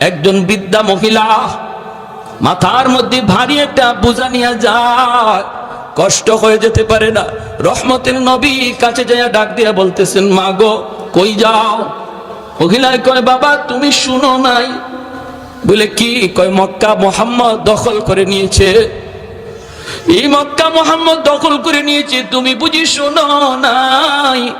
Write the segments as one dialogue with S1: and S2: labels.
S1: একজন বৃদ্ধা মহিলা, মাথার মধ্যে ভারী একটা বোঝা নিয়ে যায়। কষ্ট হয়ে যেতে পারে না। রহমতের নবী কাছে যাইয়া ডাক দিয়া বলতেছেন, মা গো, কই যাও? মহিলায় কয়, বাবা, তুমি শুনো নাই। বলে, কি? কয়, মক্কা মোহাম্মদ দখল করে নিয়েছে। এই মক্কা মোহাম্মদ দখল করে নিয়েছে, তুমি বুঝি শোনো নাই?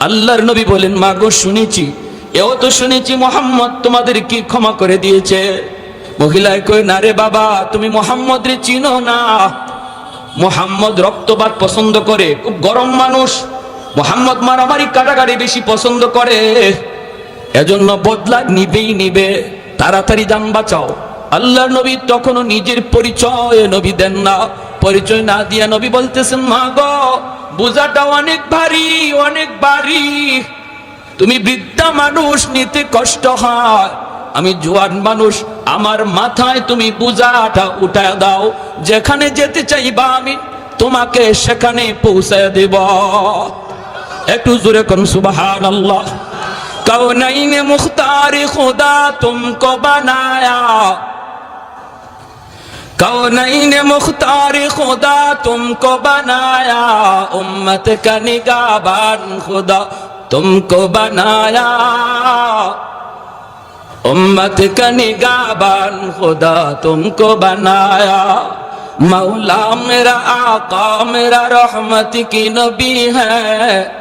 S1: আল্লাহর নবী বলেন, মা গো, শুনেছি। এও তো শুনেছি মোহাম্মদ তোমাদের কি ক্ষমা করে দিয়েছে। মহিলায় কই না রে বাবা, তুমি মোহাম্মদ রে চিনো না। মোহাম্মদ রক্তপাত পছন্দ করে, খুব গরম মানুষ। মোহাম্মদ মারামারি কাটাকাটি বেশি পছন্দ করে। এজন্য বদলা নিবেই নিবে। তাড়াতাড়ি যান বাঁচাও। আল্লাহ নবী তখনও নিজের পরিচয় নবী দেন না। পরিচয় না দিয়া নবী বলতেছেন, মা গো বোঝাটা অনেক ভারী অনেক ভারী। তুমি বৃদ্ধা মানুষ নিতে কষ্ট হয় আমি জোয়ান মানুষ আমার মাথায় তুমি বোঝাটা উঠায় দাও যেখানে যেতে চাইবা আমি তোমাকে সেখানে পৌঁছায় দেব একটু জোরে কোন সুবাহান আল্লাহ कौनैन मुख्तार खुदा तुमको बनाया कौनैन मुख्तार खुदा तुमको बनाया उम्मत का निगाबान खुदा तुमको बनाया। उम्मत का निगाबान खुदा तुमको बनाया। मौला मेरा आका, मेरा रहमत की नबी है।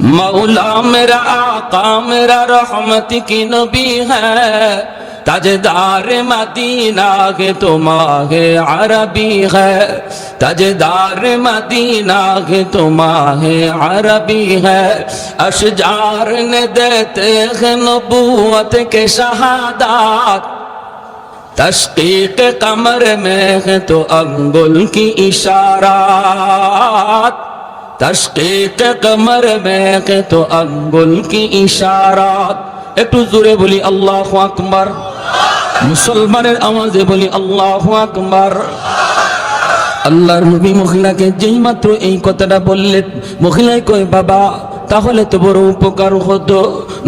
S1: मौला मेरा आका, मेरा रहमत की नबी है। ताजदार मदीना के तुम्हारे अरबी है। تجدار مدینہ ہے عربی ہے۔ اشجار نے دیتے ہیں نبوت کے شہادات۔ تشقیق قمر میں ہے تو انگل کی اشارات۔ تشقیق قمر میں ہے تو انگل کی اشارات۔ একটু জোরে বলি আল্লাহ আকবার মুসলমানের আওয়াজে বলি আল্লাহ আকবার আল্লাহর নবী মহিলাকে যেই মাত্র এই কথাটা বললেন মহিলায় কয় বাবা তাহলে তো বড় উপকার হতো।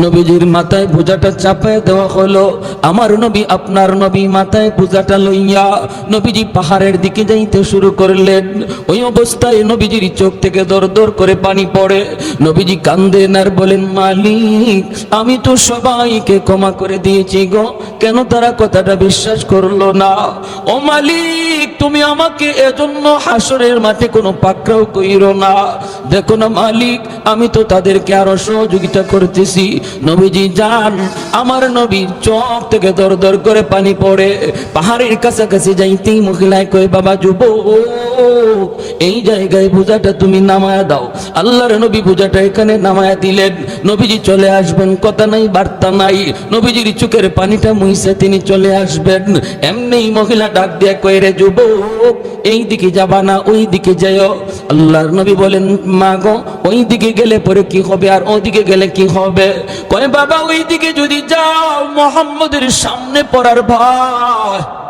S1: নবীজির মাথায় বোঝাটা চাপায় দেওয়া হলো। আমার নবী, আপনার নবী মাথায় বোঝাটা লইয়া নবীজি পাহাড়ের দিকে যাইতে শুরু করলেন। ওই অবস্থায় নবীজির চোখ থেকে দর দর করে পানি পড়ে। নবীজি কান্দেন আর বলেন, মালিক, আমি তো সবাইকে ক্ষমা করে দিয়েছি গো। কেন তারা কথাটা বিশ্বাস করল না? ও মালিক, তুমি আমাকে এজন্য হাসরের মাঠে কোনো পাকড়াও কইরো না। দেখো না মালিক, আমি তো তাদেরকে আরও সহযোগিতা করতেছি। নবীজি যান, আমার নবী চোখ থেকে দর দর করে পানি পড়ে। পাহাড়ের কাছাকাছি যাইতেই মহিলায় কয়, বাবা যুব এই জায়গায় বোঝাটা তুমি নামায়া দাও। আল্লাহর নবী বোঝাটা এখানে নামায়া দিলেন। নবীজি চলে আসবেন, কথা নাই, বার্তা নাই। নবীজির চোখের পানিটা মুইসে তিনি চলে আসবেন। এমনি মহিলা ডাক দিয়ে কয়ে, রে যুবক, এই দিকে যাবা না, ওই দিকে যাও আল্লাহর নবী বলেন, মা গো, ওই দিকে গেলে পরে কি হবে আর ওদিকে গেলে কি হবে? কয়, বাবা, ওই দিকে যদি যাও, মোহাম্মদের সামনে পড়ার ভয়।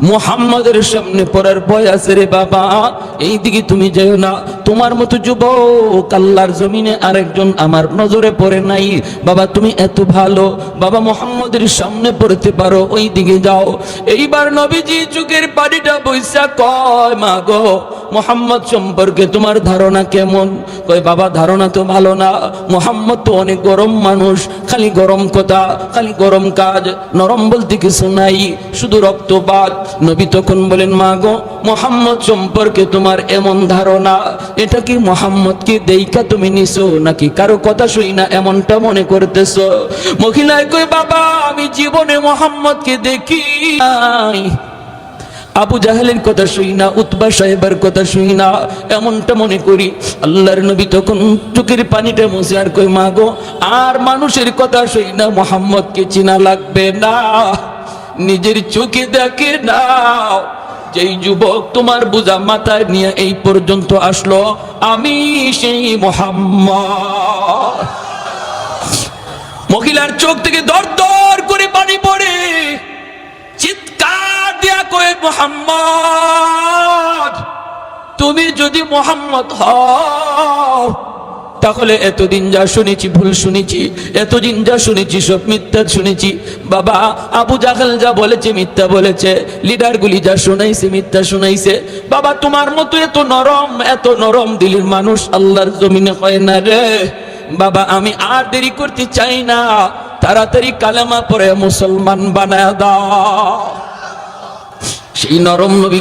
S1: মোহাম্মদের সামনে পড়ার ভয় আছে রে বাবা। এই দিকে তুমি যেও না। তোমার মতো যুবক আল্লাহর জমিনে আরেকজন আমার নজরে পড়ে নাই। বাবা, তুমি এত ভালো। বাবা, মোহাম্মদের সামনে পড়তে পারো, ওই দিকে যাও। এইবার নবীজি যুগের বাড়িটা বৈশাখ কয়, মা গো। মোহাম্মদ সম্পর্কে তোমার ধারণা কেমন? কই, বাবা, ধারণা তো ভালো না। মোহাম্মদ তো অনেক গরম মানুষ, খালি গরম কথা, খালি গরম কাজ, নরম বলতে কিছু নাই, শুধু রক্তপাত নবী তখন বলেন, মা গো, মোহাম্মদ সম্পর্কে তোমার এমন ধারণা, এটা কি মোহাম্মদকে দেইকা তুমি নিছো, নাকি কারও কথা শুই না, এমনটা মনে করতেছো? মহিলায় কই, বাবা, আমি জীবনে মোহাম্মদকে দেখি আবু জাহেলের কথা শুই না, উতবা সাহেবের কথা শুই না, এমনটা মনে করি। আল্লাহর নবী তখন চোখের পানিটা মুছে আর কই মাগো আর মানুষের কথা শুই না, মোহাম্মদকে চিনা লাগবে না। নিজের চোখে দেখে না যেই যুবক তোমার বোঝা মাথায় নিয়ে এই পর্যন্ত আসলো, আমি সেই মোহাম্মদ। মহিলার চোখ থেকে দর দর করে পানি পড়ে। কয়ে, মোহাম্মদ, তুমি যদি মোহাম্মদ হও, তাহলে এতদিন যা শুনেছি, ভুল শুনেছি, এতদিন যা শুনেছি, সব মিথ্যা শুনেছি। বাবা, আবু জাহেল যা বলেছে, মিথ্যা বলেছে। লিডারগুলি যা শুনাইছে, মিথ্যা শুনাইছে। বাবা, তোমার মতো এত নরম এত নরম দিলির মানুষ আল্লাহর জমিনে হয় না রে। বাবা, আমি আর দেরি করতে চাই না। তাড়াতাড়ি কালেমা পরে মুসলমান বানায় দাও। সেই নরম নবী